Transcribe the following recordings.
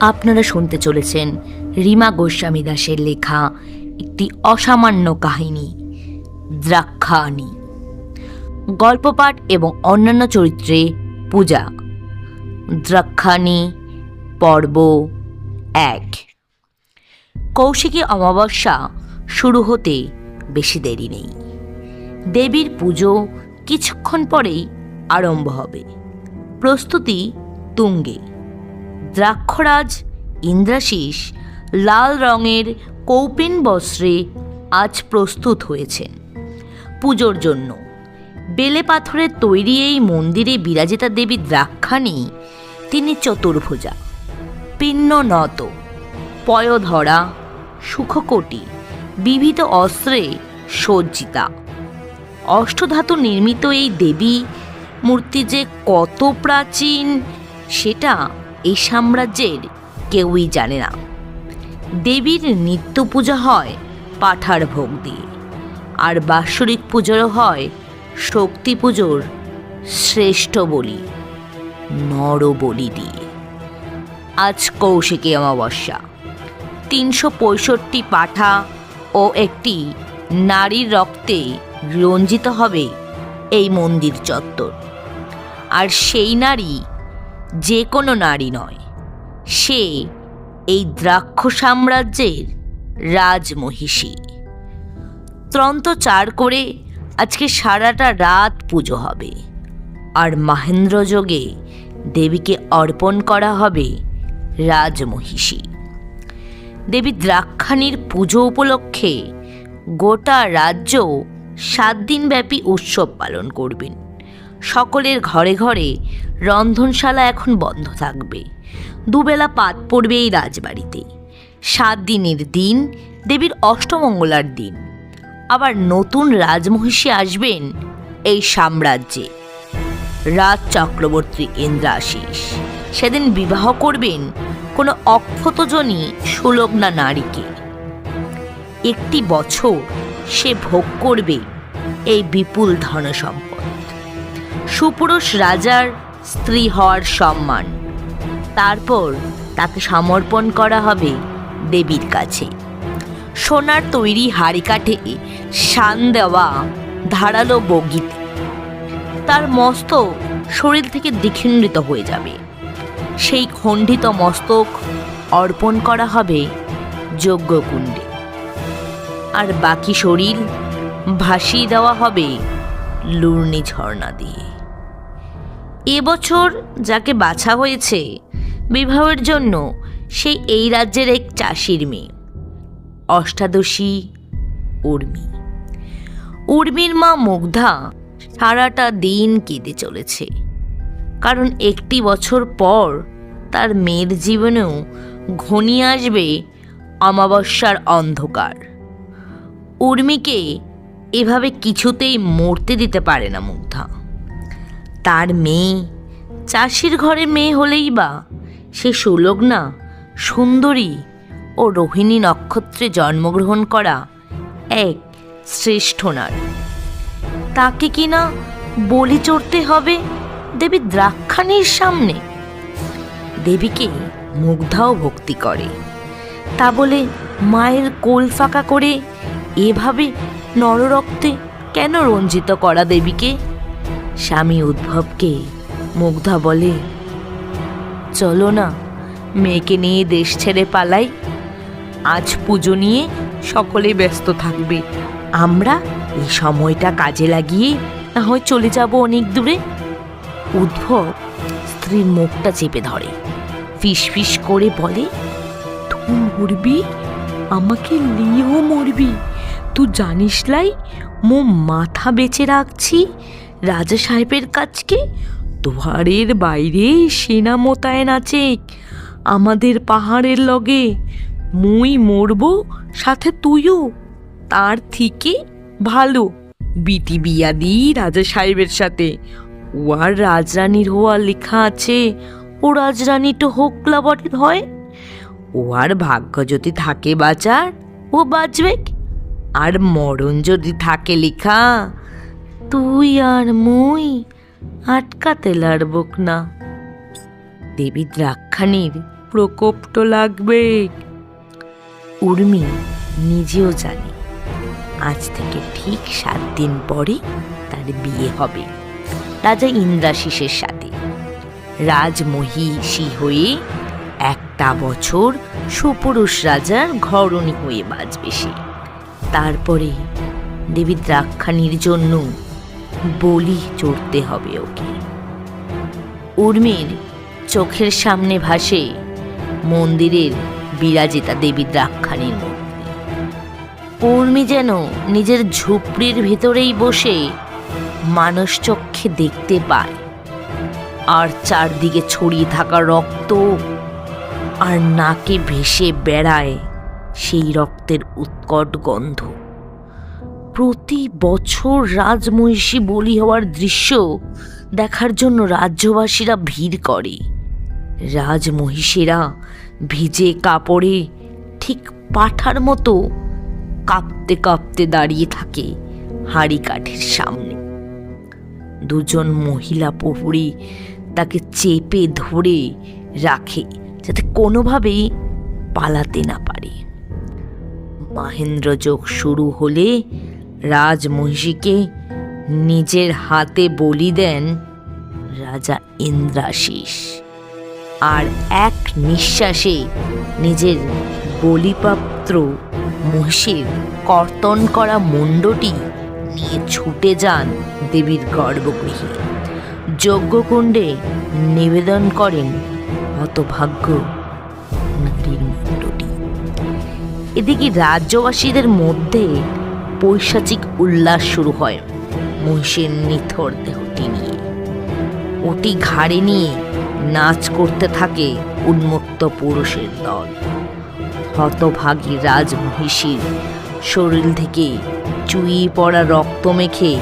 আপনারা শুনতে চলেছেন রিমা গোস্বামী দাসের লেখা একটি অসামান্য কাহিনী দ্রাক্ষাণী গল্পপাঠ এবং অন্যান্য চরিত্রে পূজা। দ্রাক্ষাণী পর্ব এক। কৌশিকী অমাবস্যা শুরু হতে বেশি দেরি নেই। দেবীর পুজো কিছুক্ষণ পরেই আরম্ভ হবে। প্রস্তুতি তুঙ্গে। দ্রাক্ষরাজ ইন্দ্রাশিস লাল রঙের কৌপিন বস্ত্রে আজ প্রস্তুত হয়েছেন। পুজোর জন্য। বেলে পাথরের তৈরি এই মন্দিরে বিরাজিতা দেবী দ্রাক্ষানি, তিনি চতুর্ভুজা পিন্ন নত পয়ধরা, সুখকোটি, বিবিধ অস্ত্রে সজ্জিতা। অষ্টধাতু নির্মিত এই দেবী মূর্তি যে কত প্রাচীন, সেটা এই সাম্রাজ্যের কেউই জানে না। দেবীর নিত্য পূজা হয় পাঠার ভোগ দিয়ে আর বাৎসরিক পুজোরও হয় শক্তি পুজোর শ্রেষ্ঠ বলি নর বলি দিয়ে আজ কৌশিকী অমাবস্যা, তিনশো পঁয়ষট্টি পাঠা ও একটি নারীর রক্তে রঞ্জিত হবে এই মন্দির চত্বর। আর সেই নারী যে কোনো নারী নয়। সে এই দ্রাক্ষ সাম্রাজ্যের রাজমহিষী। ত্রন্ত চার করে আজকে সারাটা রাত পুজো হবে। আর মাহেন্দ্র যোগে দেবীকে অর্পণ করা হবে রাজমহিষী। দেবী দ্রাক্ষাণীর পুজো উপলক্ষে গোটা রাজ্য সাত দিনব্যাপী উৎসব পালন করবেন। সকলের ঘরে ঘরে রন্ধনশালা এখন বন্ধ থাকবে। দুবেলা পাত পড়বে এই রাজবাড়িতে। সাত দিনের দিন, দেবীর অষ্টমঙ্গলার দিন। আবার নতুন রাজমহিষী আসবেন এই সাম্রাজ্যে। রাজ চক্রবর্তী ইন্দ্রাশিস সেদিন বিবাহ করবেন কোনো অক্ষতজনী সুলগ্না নারীকে। একটি বছর সে ভোগ করবে এই বিপুল ধনসম্পদ। সুপুরুষ রাজার স্ত্রী হওয়ার সম্মান। তারপর তাকে সমর্পণ করা হবে দেবীর কাছে। সোনার তৈরি হাড়ি কাঠে শান দেওয়া ধারালো বগিতে। তার মস্তক শরীর থেকে দ্বিখিন্ডিত হয়ে যাবে। সেই খণ্ডিত মস্তক অর্পণ করা হবে যজ্ঞকুণ্ডে। আর বাকি শরীর ভাসিয়ে দেওয়া হবে লুর্নি ঝর্ণা দিয়ে। এবছর যাকে বাছা হয়েছে বিবাহের জন্য সেই এই রাজ্যের এক চাষির মেয়ে, অষ্টাদশী উর্মি। উর্মির মা মুগ্ধা সারাটা দিন কেঁদে চলেছে, কারণ একটি বছর পর তার মেয়ের জীবনেও ঘনিয়ে আসবে অমাবস্যার অন্ধকার। উর্মিকে এভাবে কিছুতেই মরতে দিতে পারে না মুগ্ধা। তার মেয়ে। চাষির ঘরে মেয়ে হলেই বা। সে সুলগ্না, সুন্দরী ও রোহিণী নক্ষত্রে জন্মগ্রহণ করা এক শ্রেষ্ঠ নারী তাকে কিনা বলি চড়তে হবে দেবী দ্রাক্ষানির সামনে? দেবীকে মুগ্ধাও ভক্তি করে। তা বলে মায়ের কোল ফাঁকা করে এভাবে নররক্তে কেন রঞ্জিত করা দেবীকে? স্বামী উদ্ভবকে মুগ্ধা বলে, চলো না, মেয়েকে নিয়ে দেশ ছেড়ে পালাই। আজ পুজো নিয়ে সকলে ব্যস্ত থাকবে। আমরা এই সময়টা কাজে লাগিয়ে না হয় চলে যাব অনেক দূরে। উদ্ভব স্ত্রীর মুখটা চেপে ধরে, ফিস করে বলে, তুই মরবি? আমাকে নিয়েও মরবি। তুই জানিস লাই মো মাথা বেঁচে রাখছি। রাজা সাহেবের কাছকে দুয়ারের বাইরে সেনা মোতায়েন আছে। আমাদের পাহাড়ের লগে। মুই মরবো, সাথে তুইও। তার থেকে ভালো। বিটি বিয়া দিই রাজা সাহেবের সাথে। ও আর রাজরানীর হওয়া লেখা আছে, ও রাজরানী তো হোকলা বটে হয়। ও আর ভাগ্য যদি থাকে বাঁচার, ও বাঁচবে আর মরণ যদি থাকে লেখা তুই আর মুই আটকাতে লাড়বক না। দেবী দ্রাক্ষানির প্রকোপ তো লাগবে। উর্মি নিজেও জানে, আজ থেকে ঠিক সাত দিন পরে তার বিয়ে হবে। রাজা ইন্দ্রাশিসের সাথে। রাজমহিষী হয়ে একটা বছর সুপুরুষ রাজার ঘরণী হয়ে বাঁচবে সে। তারপরে দেবী দ্রাক্ষানির জন্য বলি চড়তে হবে ওকে। উর্মির চোখের সামনে ভাসে মন্দিরের বিরাজিতা দেবী দ্রাক্ষানির মূর্তি। উর্মি যেন নিজের ঝুপড়ির ভেতরেই বসে মানুষ চক্ষে দেখতে পায় আর চারদিকে ছড়িয়ে থাকা রক্ত আর নাকে ভেসে বেড়ায় সেই রক্তের উৎকট গন্ধ। প্রতি বছর রাজমহিষী বলি হওয়ার দৃশ্য দেখার জন্য রাজ্যবাসীরা ভিড় করে। রাজমহিষীরা ভিজে কাপড়ে ঠিক পাঠার মতো কাঁপতে কাঁপতে দাঁড়িয়ে থাকে হাড়ি কাঠের সামনে। দুজন মহিলা প্রহরী তাকে চেপে ধরে রাখে যাতে কোনোভাবেই পালাতে না পারে। মহেন্দ্র যোগ শুরু হলে রাজমহিষীকে নিজের হাতে বলি দেন রাজা ইন্দ্রাশিস আর এক নিঃশ্বাসে নিজের বলিপাত্র মহিষের কর্তন করা মুণ্ডটি নিয়ে ছুটে যান দেবীর গর্ভগৃহে। যজ্ঞকুণ্ডে নিবেদন করেন হতভাগ্য নারীর মুণ্ডটি। এদিকে রাজ্যবাসীদের মধ্যে পৈশাচিক উল্লাস শুরু হয় মহিষের নিথর দেহটি নিয়ে। ওটি ঘাড়ে নিয়ে নাচ করতে থাকে উন্মত্ত পুরুষের দল। হতভাগী রাজমহিষীর শরীর থেকে চুইয়ে পড়া রক্ত মেখে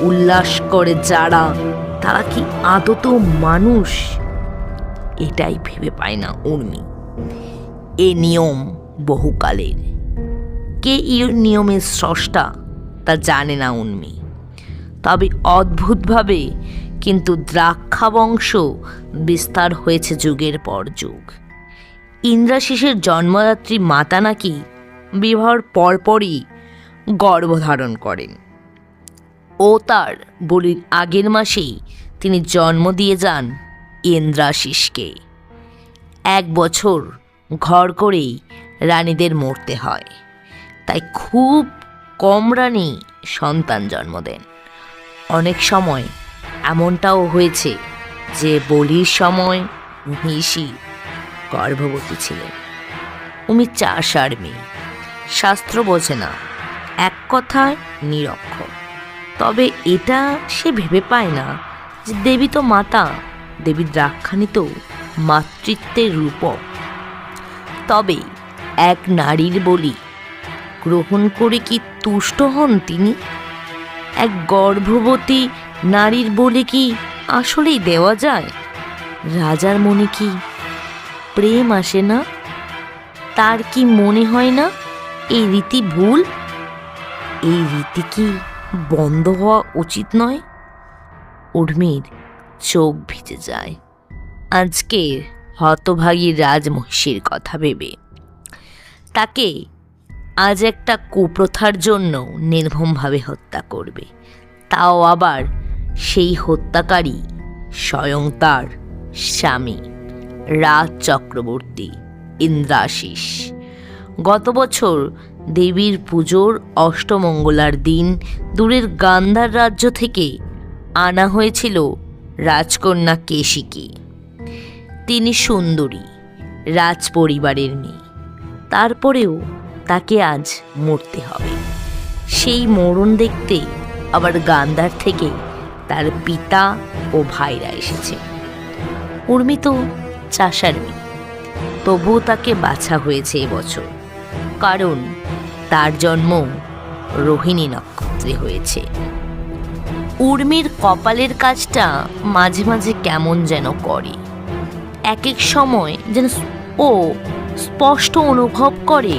উল্লাস করে যারা, তারা কি আদত মানুষ? এটাই ভেবে পায় না উর্মি। এ নিয়ম বহুকালের। কে এই নিয়মের স্রষ্টা তা জানে না উর্মি তবে অদ্ভুতভাবে কিন্তু দ্রাক্ষা বংশ বিস্তার হয়েছে যুগের পর যুগ। ইন্দ্রাশিসের জন্মদাত্রী মাতা নাকি বিবাহর পরপরই গর্ভধারণ করেন। ও তার বলির আগের মাসেই তিনি জন্ম দিয়ে যান ইন্দ্রাশিসকে। এক বছর ঘর করেই রানীদের মরতে হয়। তাই খুব কম রানী সন্তান জন্ম দেন। অনেক সময় এমনটাও হয়েছে যে বলির সময় মহিষী গর্ভবতী ছিলেন। উমি চাষার মেয়ে। শাস্ত্র বোঝে না, এক কথায় নিরক্ষর। তবে এটা সে ভেবে পায় না যে দেবী তো মাতা দেবী দ্রাক্ষানি তো মাতৃত্বের রূপক। তবে এক নারীর বলি গ্রহণ করে কি তুষ্ট হন তিনি? এক গর্ভবতী নারীর বলে কি আসলেই দেওয়া যায়? রাজার মনে কি প্রেম আসে না? তার কি মনে হয় না এই রীতি ভুল? এই রীতি কি বন্ধ হওয়া উচিত নয়? উর্মির চোখ ভিজে যায়। আজকের হতভাগী রাজমহিষীর কথা ভেবে তাকে আজ একটা কুপ্রথার জন্য নির্মমভাবে হত্যা করবে। তাও আবার সেই হত্যাকারী স্বয়ং তার স্বামী রাজ চক্রবর্তী ইন্দ্রাশিস। গত বছর দেবীর পুজোর অষ্টমঙ্গলার দিন দূরের গান্ধার রাজ্য থেকে আনা হয়েছিল রাজকন্যা কেশিকে। তিনি সুন্দরী রাজ পরিবারের মেয়ে। তারপরেও তাকে আজ মরতে হবে। সেই মরণ দেখতে আবার গান্দার থেকে তার পিতা ও ভাইরা এসেছে। উর্মি তো চাষার মেয়ে। তবুও তাকে বাছা হয়েছে এবছর কারণ তার জন্ম রোহিণী নক্ষত্রে হয়েছে। উর্মির কপালের কাজটা মাঝে মাঝে কেমন যেন করে। এক এক সময় যেন ও স্পষ্ট অনুভব করে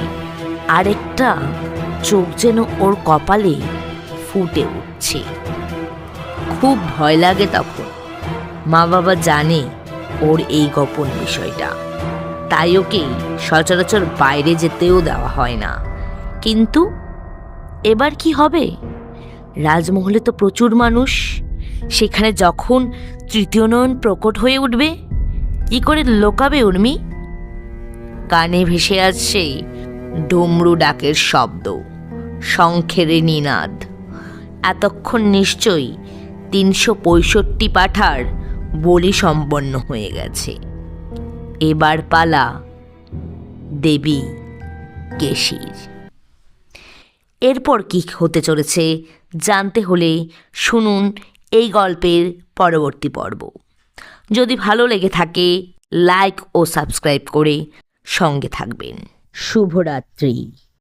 আরেকটা চোখ যেন ওর কপালে ফুটে উঠছে। খুব ভয় লাগে তখন। মা বাবা জানে ওর এই গোপন বিষয়টা। তাই ওকে সচরাচর বাইরে যেতেও দেওয়া হয় না। কিন্তু এবার কি হবে? রাজমহলে তো প্রচুর মানুষ। সেখানে যখন তৃতীয় নয়ন প্রকট হয়ে উঠবে, কি করে লোকাবে উর্মি? কানে ভেসে আসছে ডমরু ডাকের শব্দ। শঙ্খের নিনাদ। এতক্ষণ নিশ্চয়ই তিনশো পঁয়ষট্টি পাঠার বলি সম্পন্ন হয়ে গেছে। এবার পালা দেবী কেশির। এরপর কি হতে চলেছে জানতে হলে শুনুন এই গল্পের পরবর্তী পর্ব। যদি ভালো লেগে থাকে লাইক ও সাবস্ক্রাইব করে সঙ্গে থাকবেন। শুভরাত্রি।